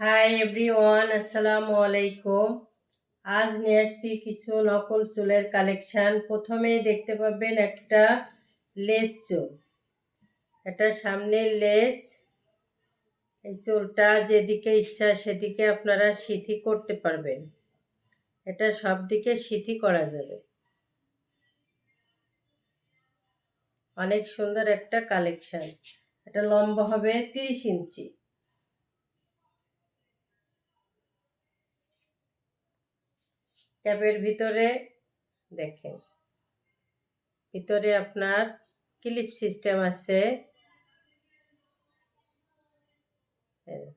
Hi everyone আসসালামু আলাইকুম আজ নিয়ে আসছি কিছু নকল চুলের কালেকশান প্রথমেই দেখতে পাবেন একটা লেস চুল। এটা সামনের লেস এই চুলটা যেদিকে ইচ্ছা সেদিকে আপনারা সিথি করতে পারবেন। এটা সব দিকে সিথি করা যাবে। অনেক সুন্দর একটা কালেকশান এটা লম্বা হবে তিরিশ ইঞ্চি। ক্যাবের ভিতরে দেখেন। ভিতরে আপনার ক্লিপ সিস্টেম আছে।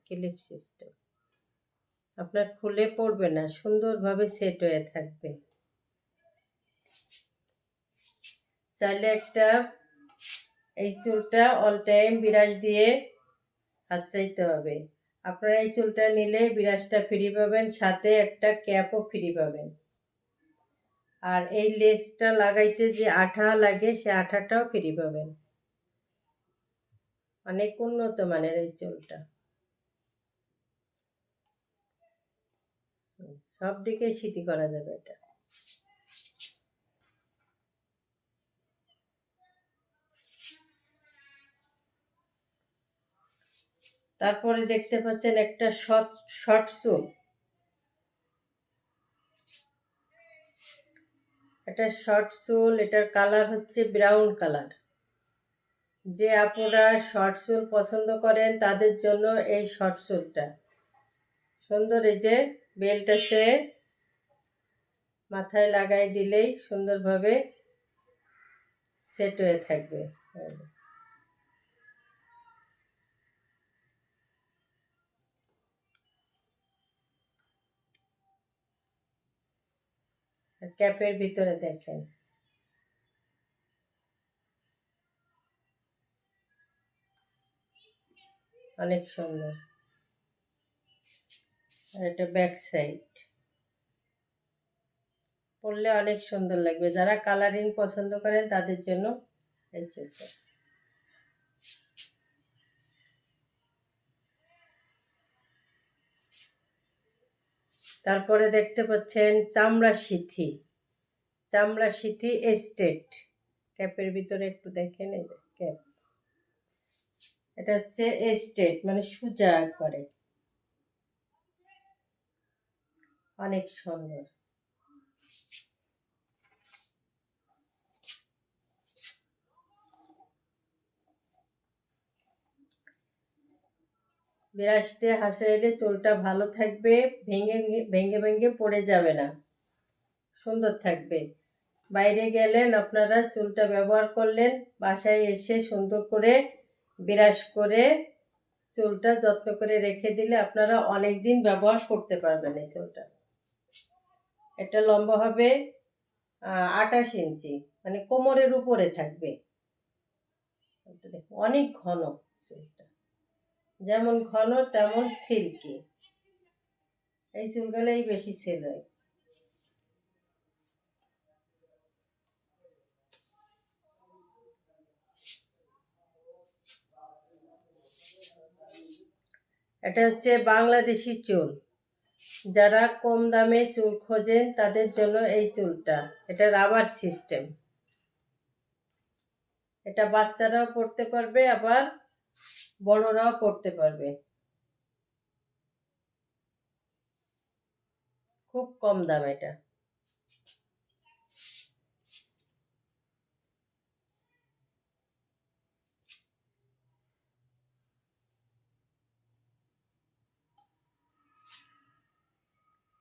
Clip system. আপনার খুলে পড়বে না, সুন্দরভাবে সেট হয়ে থাকবে। চাইলে একটা এই চুলটা অল টাইম বিরাজ দিয়ে হাসটাইতে হবে। আপনারা এই চুলটা নিলে বিরাজটা ফ্রি পাবেন, সাথে একটা ক্যাপও ফ্রি পাবেন। আর এই লেসটা লাগাইতে যে আঠা লাগে, সে আঠাটাও ফ্রি পাবেন। অনেক উন্নত মানের এই চুলটা। সব দিকে স্মৃতি করা যাবে এটা। তারপরে দেখতে পাচ্ছেন একটা শর্ট শর্ট চুল। এটা শর্ট সোল এটার কালার হচ্ছে ব্রাউন কালার যে আপনারা শর্ট সোল পছন্দ করেন, তাদের জন্য এই শর্ট সোলটা সুন্দর এই যে বেল্ট আছে মাথায় লাগাই দিলেই সুন্দরভাবে সেট হয়ে থাকবে। ক্যাপের ভিতরে দেখেন। অনেক সুন্দর। আর এটা ব্যাক সাইড। পড়লে অনেক সুন্দর লাগবে। যারা কালারিং পছন্দ করেন তাদের জন্য এই চুলটা তারপরে দেখতে পাচ্ছেন চামড়া সিথি। চামড়া সিথি এস্টেট। ক্যাপের ভিতরে একটু দেখেন, এই ক্যাপ এটা হচ্ছে এস্টেট মানে সুজা একবারে। অনেক সুন্দর। বিরাস দিয়ে হাসাইলে চুলটা ভালো থাকবে, ভেঙে ভেঙে ভেঙে পড়ে যাবে না। সুন্দর থাকবে। বাইরে গেলেন আপনারা, চুলটা ব্যবহার করলেন, বাসায় এসে সুন্দর করে বিরাস করে চুলটা যত্ন করে রেখে দিলে আপনারা অনেক দিন ব্যবহার করতে পারবেন এই চুলটা। এটা লম্বা হবে আটাশ ইঞ্চি মানে কোমরের উপরে থাকবে। অনেক ঘন। যেমন ঘন, তেমন সিল্কি। এই চুলগুলোই বেশি সেল হয়। এটা হচ্ছে বাংলাদেশি চুল। যারা কম দামে চুল খোঁজেন, তাদের জন্য এই চুলটা। এটা রাবার সিস্টেম। এটা বাচ্চারাও পড়তে পারবে, আবার বড়রাও পড়তে পারবে। খুব কম দাম এটা।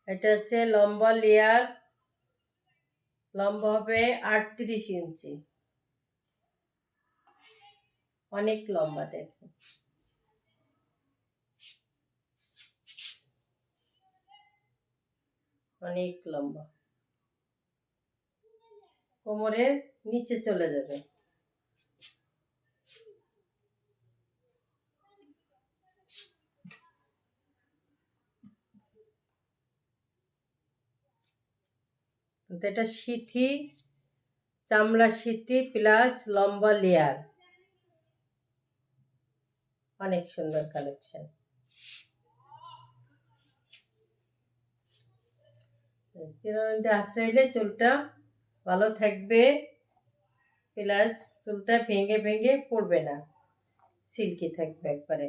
এটা হচ্ছে লম্বা লেয়ার লম্বা হবে আটত্রিশ ইঞ্চি। অনেক লম্বা দেখে। অনেক লম্বা। কোমরের নিচে চলে যাবে। এটা সিথি, চামড়া সিথি প্লাস লম্বা লেয়ার অনেক সুন্দর কালেকশন চিরনন্দে আশ্রয়লে চুলটা ভালো থাকবে প্লাস চুলটা ভেঙে ভেঙে পড়বে না, সিল্কি থাকবে একবারে।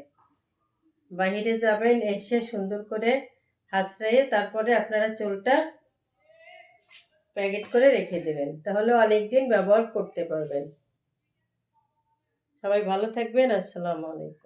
বাহিরে যাবেন, এসে সুন্দর করে হাসড়াইয়ে তারপরে আপনারা চুলটা প্যাকেট করে রেখে দেবেন, তাহলে অনেক দিন ব্যবহার করতে পারবেন। সবাই ভালো থাকবেন, আসসালামু আলাইকুম।